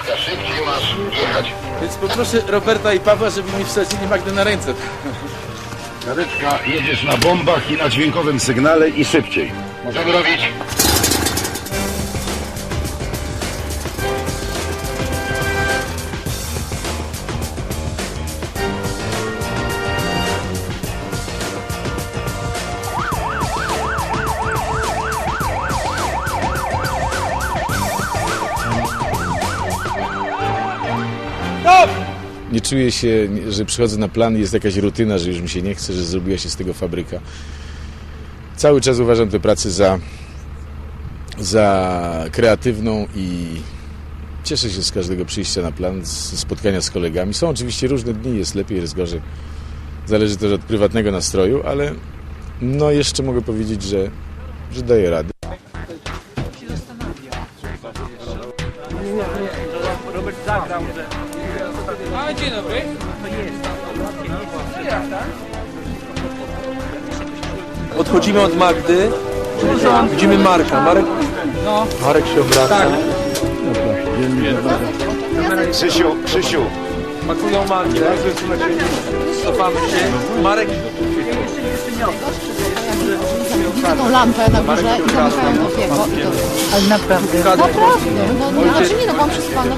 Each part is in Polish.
Karetka, szybciej masz jechać. Więc poproszę Roberta i Pawła, żeby mi wsadzili Magdę na ręce. Karetka, jedziesz na bombach i na dźwiękowym sygnale i szybciej. Możemy robić. Nie czuję się, że przychodzę na plan i jest jakaś rutyna, że już mi się nie chce, że zrobiła się z tego fabryka. Cały czas uważam tę pracę za, za kreatywną i cieszę się z każdego przyjścia na plan, z spotkania z kolegami. Są oczywiście różne dni, jest lepiej, jest gorzej. Zależy też od prywatnego nastroju, ale no jeszcze mogę powiedzieć, że, że daję radę. Odchodzimy od Magdy. Widzimy Marka. Marek, Marek się obraca. Krzysiu, Krzysiu, Pakują Magdę. Cofamy się. Marek tą lampę na górze i zamykają okienko. Ale naprawdę. Naprawdę. No, no, znaczy nie no, mam przespane.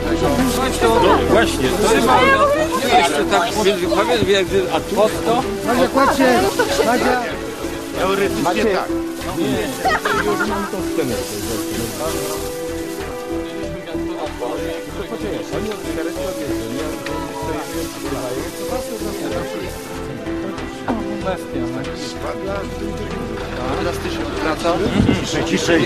Właśnie. Jeszcze tak pamiętam, jak a tu to? macie tak. Teraz ty się wraca. Ciszej, ciszej.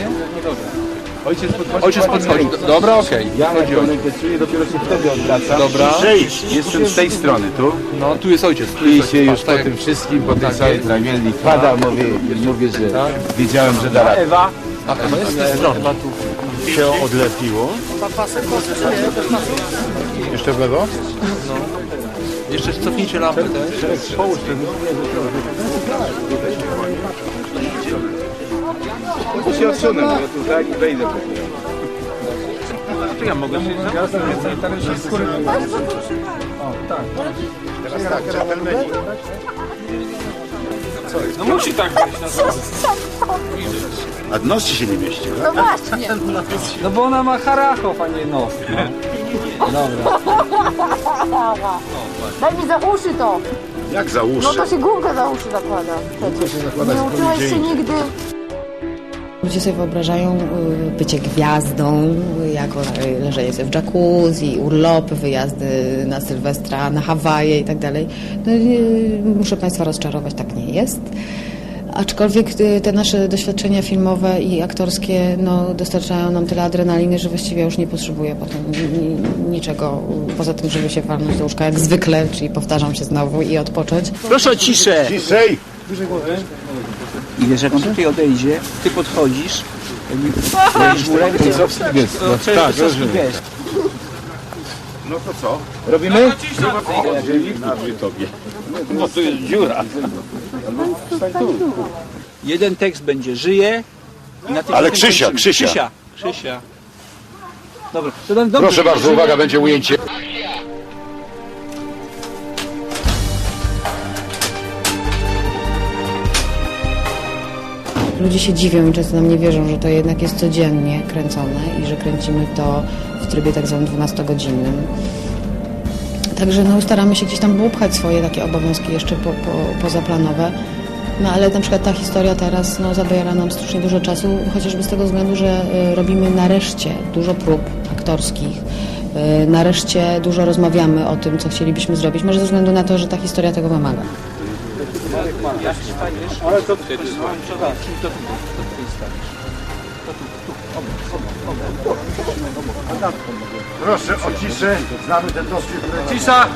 Ojciec podchodzi. Dobra, okej. Ja jak manifestuję, dopiero się wtedy odwracam. Dobra. Ciszej. Jestem z tej strony tu No, tu jest ojciec. Tu i jest się ojciec. już po Tak, tym wszystkim, po tej Tak całej tragedii pada, mówię, mówię, że wiedziałem, że da radę. Ewa A to jest z tej strony. Chyba tu. się odlepiło. Jeszcze w lewo? Jeszcze cofnijcie lampę też. To się odsunę, bo tu tak i wejdę. Teraz tak, dżentelmeni. No musi tak być. A nos ci się nie mieści. No właśnie. No bo ona ma harachow, a nie nos. Daj mi za uszy to. Jak za No uszy. to się gumkę za uszy zakłada. Nie uczyłeś się nigdy. Ludzie sobie wyobrażają y, bycie gwiazdą, y, jako y, leżenie sobie w jacuzzi, urlopy, wyjazdy na Sylwestra, na Hawaje i tak dalej. No, Muszę Państwa rozczarować, tak nie jest. Aczkolwiek y, te nasze doświadczenia filmowe i aktorskie no, dostarczają nam tyle adrenaliny, że właściwie już nie potrzebuję potem ni- ni- niczego poza tym, żeby się walnąć do łóżka jak zwykle, czyli powtarzam się znowu i odpocząć. Proszę o ciszę. Ciszej. I wiesz, jak on tutaj odejdzie, ty podchodzisz, jakby rękę, to Tak, wiesz, No to co? Robimy? Nazwy tobie. bo tu jest dziura. Jeden tekst będzie żyje. i na tym Ale potem Krzysia, kończymy. Krzysia. Krzysia. Krzysia. Dobra, to tam dobrze. Proszę bardzo, uwaga, będzie ujęcie. Ludzie się dziwią i często nam nie wierzą, że to jednak jest codziennie kręcone i że kręcimy to w trybie tak zwanym 12-godzinnym. Także no, staramy się gdzieś tam upchać swoje takie obowiązki jeszcze po, po, pozaplanowe. No ale na przykład ta historia teraz no, zabiera nam strasznie dużo czasu, chociażby z tego względu, że y, robimy nareszcie dużo prób aktorskich. Y, nareszcie dużo rozmawiamy o tym, co chcielibyśmy zrobić, może ze względu na to, że ta historia tego wymaga. Proszę o ciszę. Znamy ten dosyć. Cisza!